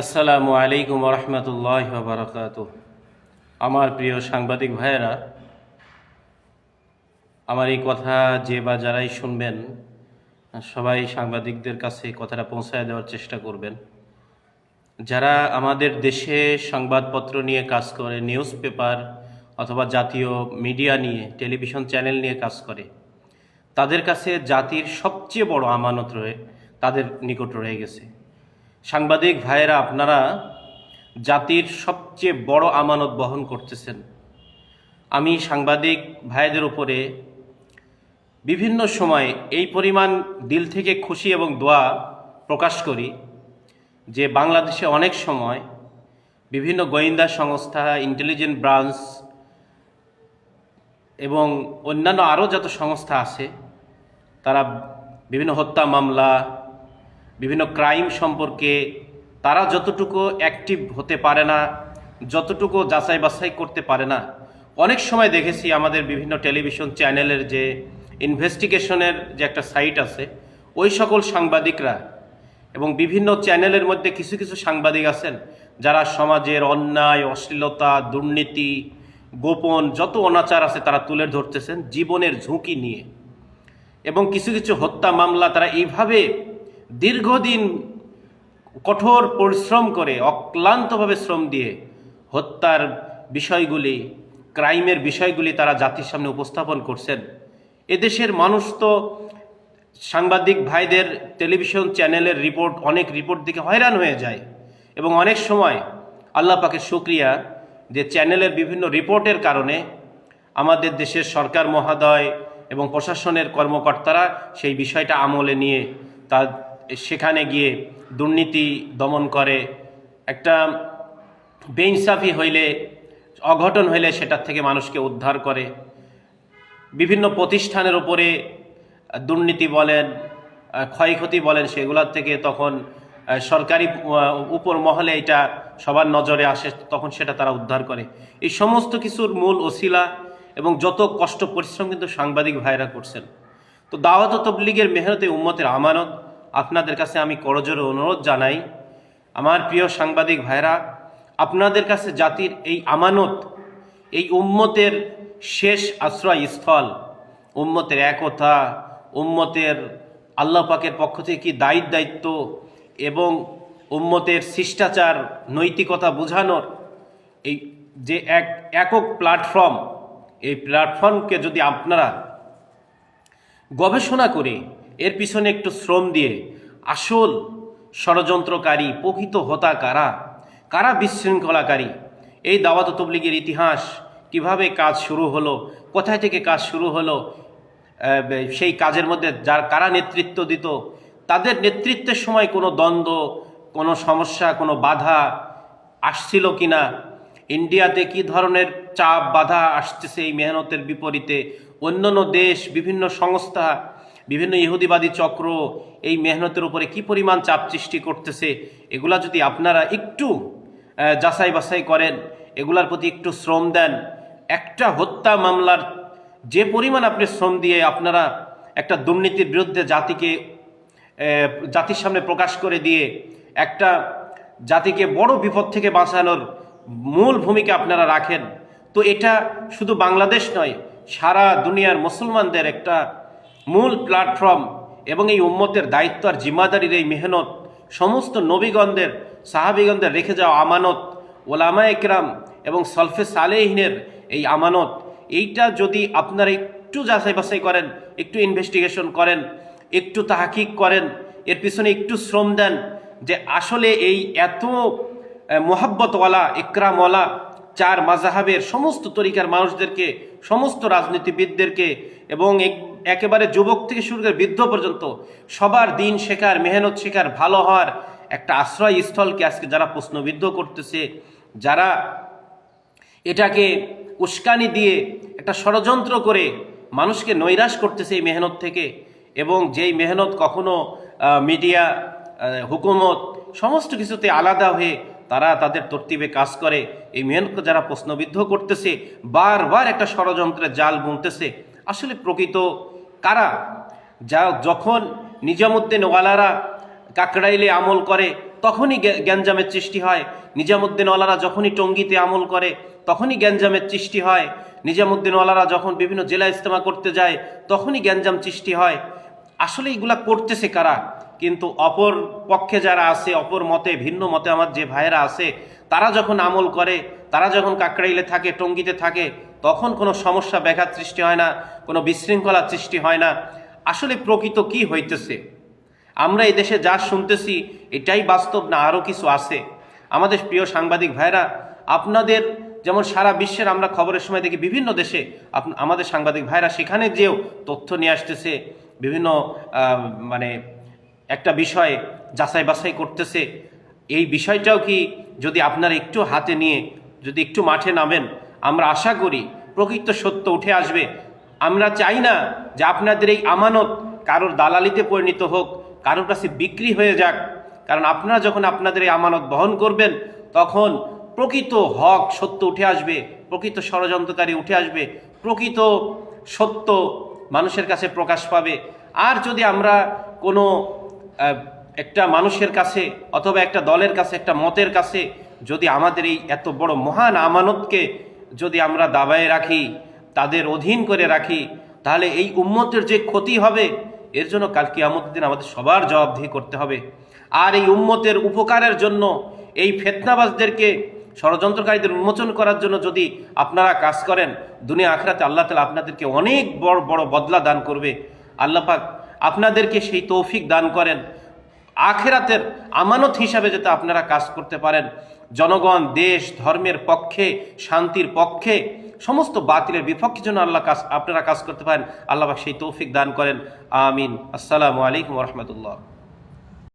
আসসালামু আলাইকুম রহমতুল্লাহ বারকাত আমার প্রিয় সাংবাদিক ভাইয়েরা, আমার এই কথা যে বা যারাই শুনবেন, সবাই সাংবাদিকদের কাছে কথাটা পৌঁছায় দেওয়ার চেষ্টা করবেন। যারা আমাদের দেশে সংবাদপত্র নিয়ে কাজ করে, নিউজ পেপার অথবা জাতীয় মিডিয়া নিয়ে, টেলিভিশন চ্যানেল নিয়ে কাজ করে, তাদের কাছে জাতির সবচেয়ে বড় আমানত রয়ে, তাদের নিকট রয়ে গেছে। সাংবাদিক ভাইয়েরা, আপনারা জাতির সবচেয়ে বড় আমানত বহন করতেছেন। আমি সাংবাদিক ভাইদের উপরে বিভিন্ন সময় এই পরিমাণ দিল থেকে খুশি এবং দোয়া প্রকাশ করি যে বাংলাদেশে অনেক সময় বিভিন্ন গোয়েন্দা সংস্থা ইন্টেলিজেন্ট ব্রাঞ্চ এবং অন্যান্য আরও যত সংস্থা আছে, তারা বিভিন্ন হত্যা মামলা বিভিন্ন ক্রাইম সম্পর্কে তারা যতটুকু অ্যাক্টিভ হতে পারে না, যতটুকু যাচাই বাছাই করতে পারে না, অনেক সময় দেখেছি আমাদের বিভিন্ন টেলিভিশন চ্যানেলের যে ইনভেস্টিগেশনের যে একটা সাইট আছে, ওই সকল সাংবাদিকরা এবং বিভিন্ন চ্যানেলের মধ্যে কিছু কিছু সাংবাদিক আছেন যারা সমাজের অন্যায়, অশ্লীলতা, দুর্নীতি, গোপন যত অনাচার আছে তারা তুলে ধরতেছেন জীবনের ঝুঁকি নিয়ে এবং কিছু কিছু হত্যা মামলা তারা এইভাবে দীর্ঘদিন কঠোর পরিশ্রম করে, অক্লান্তভাবে শ্রম দিয়ে হত্যার বিষয়গুলি, ক্রাইমের বিষয়গুলি তারা জাতির সামনে উপস্থাপন করছেন। এদেশের মানুষ তো সাংবাদিক ভাইদের টেলিভিশন চ্যানেলের রিপোর্ট, অনেক রিপোর্ট দিকে হয়রান হয়ে যায় এবং অনেক সময় আল্লাহ পাকের শুক্রিয়া যে চ্যানেলের বিভিন্ন রিপোর্টের কারণে আমাদের দেশের সরকার মহাদয় এবং প্রশাসনের কর্মকর্তারা সেই বিষয়টা আমলে নিয়ে তা সেখানে গিয়ে দুর্নীতি দমন করে। একটা বেইনসাফি হইলে, অঘটন হইলে সেটার থেকে মানুষকে উদ্ধার করে। বিভিন্ন প্রতিষ্ঠানের ওপরে দুর্নীতি বলেন, ক্ষয়ক্ষতি বলেন, সেগুলোর থেকে তখন সরকারি উপর মহলে এটা সবার নজরে আসে, তখন সেটা তারা উদ্ধার করে। এই সমস্ত কিছুর মূল ওসিলা এবং যত কষ্ট, পরিশ্রম কিন্তু সাংবাদিক ভাইরা করছেন। তো দাওয়াত তবলিগের মেহনতে উম্মতের আমানত আপনাদের কাছে আমি করজোরে অনুরোধ জানাই। আমার প্রিয় সাংবাদিক ভাইরা, আপনাদের কাছে জাতির এই আমানত, এই উম্মতের শেষ আশ্রয়স্থল, উম্মতের একতা, উম্মতের আল্লাহ পাকের পক্ষ থেকে কি দায়িত্ব দায়িত্ব এবং উম্মতের শিষ্টাচার, নৈতিকতা বোঝানোর এই যে এক একক প্ল্যাটফর্ম এই প্ল্যাটফর্মকে যদি আপনারা গবেষণা করে এর পিছনে একটু শ্রম দিয়ে আসল ষড়যন্ত্রকারী, প্রকৃত হতা কারা? কারা বিশৃঙ্খলাকারী? এই দাওয়াত তবলিগের ইতিহাস কীভাবে কাজ শুরু হলো? কোথায় থেকে কাজ শুরু হলো? সেই কাজের মধ্যে যার কারা নেতৃত্ব দিত? তাদের নেতৃত্বের সময় কোনো দ্বন্দ্ব, কোনো সমস্যা, কোনো বাধা আসছিল কিনা? ইন্ডিয়াতে কি ধরনের চাপ, বাধা আসতেছে এই মেহনতের বিপরীতে? অন্যান্য দেশ, বিভিন্ন সংস্থা বিভিন্ন ইহুদিবাদী চক্র এই মেহনতের উপরে কি পরিমাণ চাপ সৃষ্টি করতেছে, এগুলা যদি আপনারা একটু যাচাই বাছাই করেন, এগুলার প্রতি একটু শ্রম দেন, একটা হত্যা মামলার যে পরিমাণ আপনি শ্রম দিয়ে আপনারা একটা দুর্নীতির বিরুদ্ধে জাতিকে জাতির সামনে প্রকাশ করে দিয়ে একটা জাতিকে বড় বিপদ থেকে বাঁচানোর মূল ভূমিকা আপনারা রাখেন, তো এটা শুধু বাংলাদেশ নয়, সারা দুনিয়ার মুসলমানদের একটা মূল প্ল্যাটফর্ম এবং এই উম্মতের দায়িত্ব আর জিম্মাদারির এই মেহনত সমস্ত নবীগণদের, সাহাবিগণদের রেখে যাওয়া আমানত ওলামা একরাম এবং সলফে সালেহিনের এই আমানত, এইটা যদি আপনারা একটু যাচাই বাছাই করেন, একটু ইনভেস্টিগেশন করেন, একটু তাহাকিক করেন, এর পিছনে একটু শ্রম দেন যে আসলে এই এত মোহাব্বতওয়ালা ইকরামওয়ালা চার মাজাহাবের সমস্ত তরিকার মানুষদেরকে সমস্ত রাজনীতিবিদদেরকে এবং এক- একেবারে যুবক থেকে শুরু করে বৃদ্ধ পর্যন্ত সবার দিন শেখার, মেহনত শেখার, ভালো হওয়ার একটা আশ্রয়স্থলকে আজকে যারা প্রশ্নবিদ্ধ করতেছে, যারা এটাকে উস্কানি দিয়ে একটা ষড়যন্ত্র করে মানুষকে নৈরাশ করতেছে এই মেহনত থেকে এবং যেই মেহনত কখনো মিডিয়া হুকুমত, সমস্ত কিছুতে আলাদা হয়ে তারা তাদের তর্তিবে কাজ করে। এই মেহনতকে যারা প্রশ্নবিদ্ধ করতেছে, বারবার একটা ষড়যন্ত্রের জাল বুনতেছে। আসলে প্রকৃত কারা? যা যখন নিজামুদ্দিন ওয়ালারা কাকড়াইলে আমল করে, তখনই গ্যাঞ্জামের সৃষ্টি হয়। নিজামুদ্দিন ওয়ালারা যখনই টঙ্গিতে আমল করে, তখনই গ্যাঞ্জামের সৃষ্টি হয়। নিজামুদ্দিন ওয়ালারা যখন বিভিন্ন জেলা ইস্তেমা করতে যায়, তখনই গ্যাঞ্জাম সৃষ্টি হয়। আসলে এগুলা করতেছে কারা? কিন্তু অপর পক্ষে যারা আছে, অপর মতে, ভিন্ন মতে আমার যে ভাইয়েরা আছে, তারা যখন আমল করে, তারা যখন কাকড়াইলে থাকে, টঙ্গিতে থাকে, তখন কোনো সমস্যা, ব্যাঘাত সৃষ্টি হয় না, কোনো বিশৃঙ্খলার সৃষ্টি হয় না। আসলে প্রকৃত কি হইতেছে? আমরা এই দেশে যা শুনতেছি, এটাই বাস্তব না আরও কিছু আছে? আমাদের প্রিয় সাংবাদিক ভাইরা আপনাদের যেমন সারা বিশ্বের আমরা খবরের সময় দেখি, বিভিন্ন দেশে আমাদের সাংবাদিক ভাইরা সেখানে যেও তথ্য নিয়ে আসতেছে, বিভিন্ন মানে একটা বিষয় যাচাই বাছাই করতেছে। এই বিষয়টাও কি যদি আপনার একটু হাতে নিয়ে, যদি একটু মাঠে নামেন, আমরা আশা করি প্রকৃত সত্য উঠে আসবে। আমরা চাই না যে আপনাদের এই আমানত কারোর দালালিতে পরিণত হোক, কারোর কাছে বিক্রি হয়ে যাক। কারণ আপনারা যখন আপনাদের এই আমানত বহন করবেন, তখন প্রকৃত হক সত্য উঠে আসবে, প্রকৃত ষড়যন্ত্রকারী উঠে আসবে, প্রকৃত সত্য মানুষের কাছে প্রকাশ পাবে। আর যদি আমরা কোনো একটা মানুষের কাছে অথবা একটা দলের কাছে, একটা মতের কাছে যদি আমাদের এই এত বড় মহান আমানতকে যদি আমরা দাবায় রাখি, তাদের অধীন করে রাখি, তাহলে এই উম্মতের যে ক্ষতি হবে, এর জন্য কাল কিয়ামতের দিন আমাদের সবার জবাবদিহি করতে হবে। আর এই উম্মতের উপকারের জন্য, এই ফেতনাবাজদেরকে, ষড়যন্ত্রকারীদের উন্মোচন করার জন্য যদি আপনারা কাজ করেন, দুনিয়া আখরাতে আল্লাহ তালা আপনাদেরকে অনেক বড় বড় বদলা দান করবে। আল্লাহ পাক আপনাদেরকে সেই তৌফিক দান করেন। আখেরাতের আমানত হিসাবে যাতে আপনারা কাজ করতে পারেন। জনগণ, দেশ, ধর্মের পক্ষে, শান্তির পক্ষে, সমস্ত বাতিলের বিপক্ষে জন্য আল্লাহ কাজ, আপনারা কাজ করতে পারেন। আল্লাহ সেই তৌফিক দান করেন। আমিন। আসসালামু আলাইকুম রহমতুল্লাহ।